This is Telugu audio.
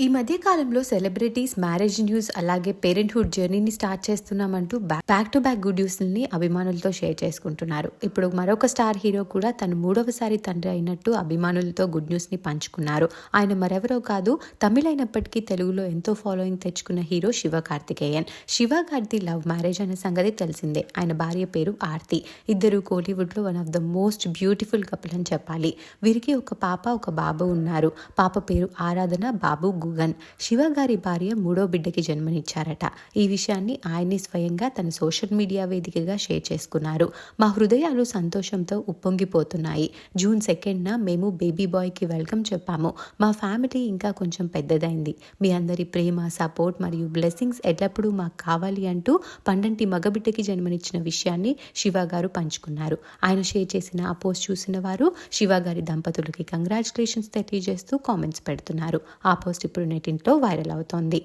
ఈ మధ్య కాలంలో సెలబ్రిటీస్ మ్యారేజ్ న్యూస్ అలాగే పేరెంట్హుడ్ జర్నీని స్టార్ట్ చేస్తున్నామంటూ బ్యాక్ టు బ్యాక్ గుడ్ న్యూస్ని అభిమానులతో షేర్ చేసుకుంటున్నారు. ఇప్పుడు మరొక స్టార్ హీరో కూడా తను మూడవసారి తండ్రి అయినట్టు అభిమానులతో గుడ్ న్యూస్ని పంచుకున్నారు. ఆయన మరెవరో కాదు తమిళ అయినప్పటికీ తెలుగులో ఎంతో ఫాలోయింగ్ తెచ్చుకున్న హీరో శివ కార్తికేయన్. శివ గారిది లవ్ మ్యారేజ్ అనే సంగతి తెలిసిందే. ఆయన భార్య పేరు ఆర్తి. ఇద్దరు కోలీవుడ్లో one of the most beautiful couple అని చెప్పాలి. వీరికి ఒక పాప ఒక బాబు ఉన్నారు. పాప పేరు ఆరాధన బాబు గుగన్ శివ గారి భార్య మూడో బిడ్డకి జన్మనిచ్చారట. ఈ విషయాన్ని ఆయన్ని స్వయంగా తన సోషల్ మీడియా వేదికగా షేర్ చేసుకున్నారు. మా హృదయాలు సంతోషంతో ఉప్పొంగిపోతున్నాయి. జూన్ సెకండ్న మేము బేబీ బాయ్కి వెల్కమ్ చెప్పాము. మా ఫ్యామిలీ ఇంకా కొంచెం పెద్దదైంది. మీ అందరి ప్రేమ సపోర్ట్ మరియు బ్లెస్సింగ్స్ ఎల్లప్పుడూ మాకు కావాలి అంటూ పండంటి మగబిడ్డకి జన్మనిచ్చిన విషయాన్ని శివ గారు పంచుకున్నారు. ఆయన షేర్ చేసిన ఆ పోస్ట్ చూసిన వారు శివ గారి దంపతులకి కంగ్రాచులేషన్స్ తెలియజేస్తూ కామెంట్స్ పెడుతున్నారు. ఆ పోస్ట్ ఇప్పుడు నెటింట్లో వైరల్ అవుతోంది.